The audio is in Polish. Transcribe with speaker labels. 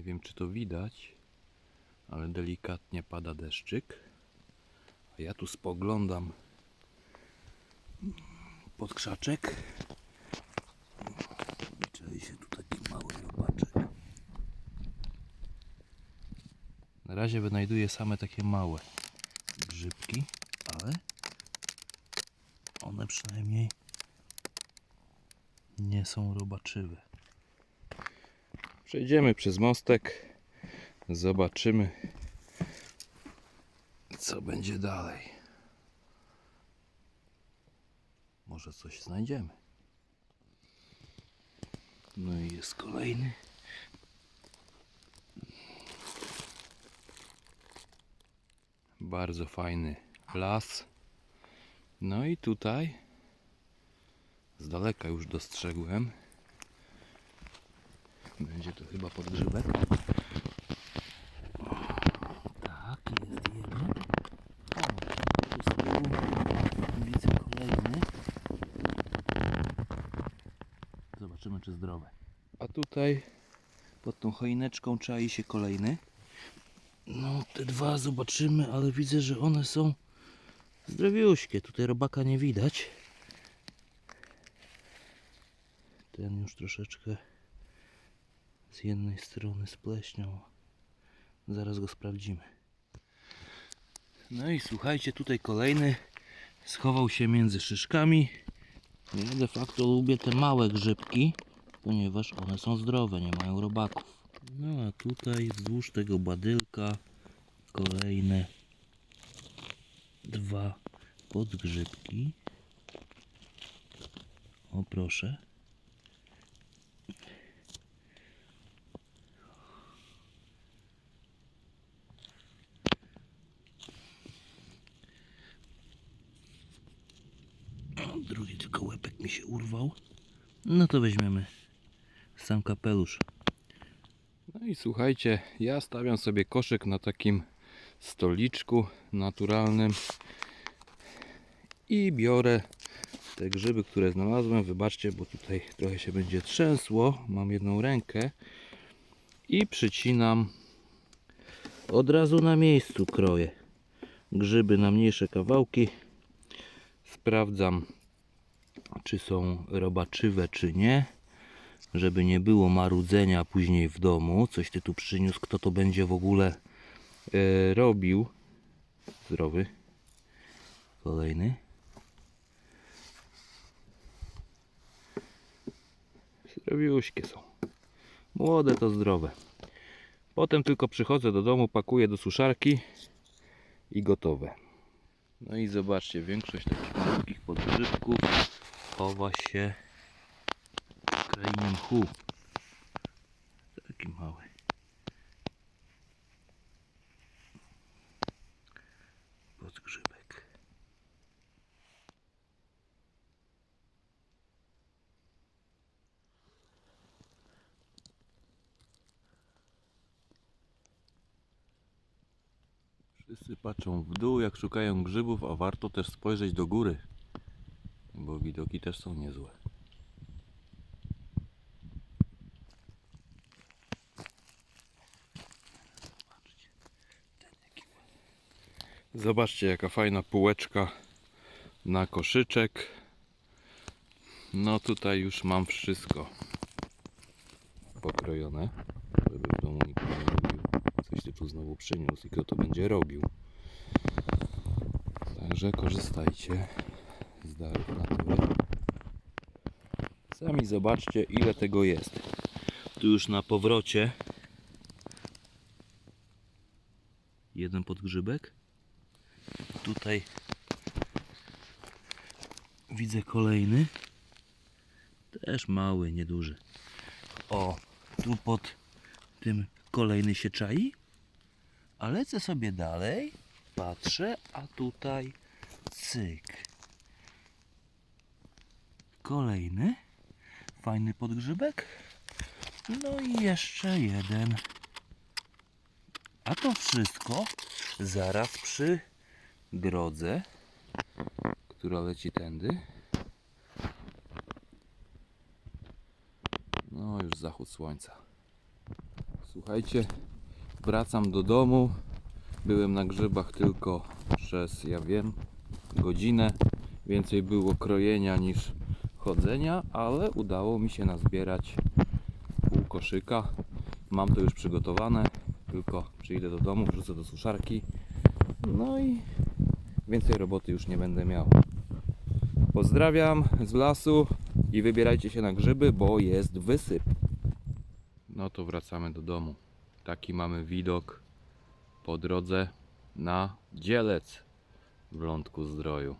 Speaker 1: Nie wiem czy to widać, ale delikatnie pada deszczyk. A ja tu spoglądam pod krzaczek. I czai się tu taki mały robaczek. Na razie wynajduję same takie małe grzybki, ale one przynajmniej nie są robaczywe. Przejdziemy przez mostek, zobaczymy co będzie dalej. Może coś znajdziemy. No i jest kolejny. Bardzo fajny las. No i tutaj z daleka już dostrzegłem. Będzie to chyba podgrzybek. Tak, jest jeden. O, tu z tyłu widzę kolejny. Zobaczymy, czy zdrowe. A tutaj pod tą choineczką czai się kolejny. No, te dwa zobaczymy, ale widzę, że one są zdrowiuśkie. Tutaj robaka nie widać. Ten już troszeczkę z jednej strony spleśniał. Zaraz go sprawdzimy. No i słuchajcie, tutaj kolejny schował się między szyszkami. Ja de facto lubię te małe grzybki, ponieważ one są zdrowe, nie mają robaków. No a tutaj wzdłuż tego badylka kolejne dwa podgrzybki. O proszę. Drugi tylko łepek mi się urwał. No to weźmiemy sam kapelusz. No i słuchajcie, ja stawiam sobie koszyk na takim stoliczku naturalnym i biorę te grzyby, które znalazłem. Wybaczcie, bo tutaj trochę się będzie trzęsło. Mam jedną rękę i przycinam od razu na miejscu kroję grzyby na mniejsze kawałki. Sprawdzam, czy są robaczywe, czy nie żeby nie było marudzenia później w domu. Coś ty tu przyniósł, kto to będzie w ogóle e, robił. Zdrowy. Kolejny. Zdrowiuśkie są. Młode to zdrowe. Potem tylko przychodzę do domu, pakuję do suszarki i gotowe. No i zobaczcie, większość takich podgrzybków chowa się w krainie mchu. Taki mały. Podgrzybek. Wszyscy patrzą w dół, jak szukają grzybów, a warto też spojrzeć do góry, bo widoki też są niezłe. Zobaczcie jaka fajna półeczka na koszyczek. No tutaj już mam wszystko pokrojone, żeby w domu nikt nie mówił, coś ty tu znowu przyniósł i kto to będzie robił. Także korzystajcie darów natury. Sami zobaczcie ile tego jest. Tu już na powrocie jeden podgrzybek. Tutaj widzę kolejny. Też mały, nieduży. O, tu pod tym kolejny się czai. A lecę sobie dalej, patrzę, a tutaj cyk. Kolejny fajny podgrzybek. No i jeszcze jeden. A to wszystko zaraz przy drodze, która leci tędy. No już zachód słońca. Słuchajcie, wracam do domu. Byłem na grzybach tylko przez, ja wiem, godzinę. Więcej było krojenia niż chodzenia, ale udało mi się nazbierać pół koszyka. Mam to już przygotowane, tylko przyjdę do domu, wrzucę do suszarki. No i więcej roboty już nie będę miał. Pozdrawiam z lasu i wybierajcie się na grzyby, bo jest wysyp. No to wracamy do domu. Taki mamy widok po drodze na dzielec w Lądku Zdroju.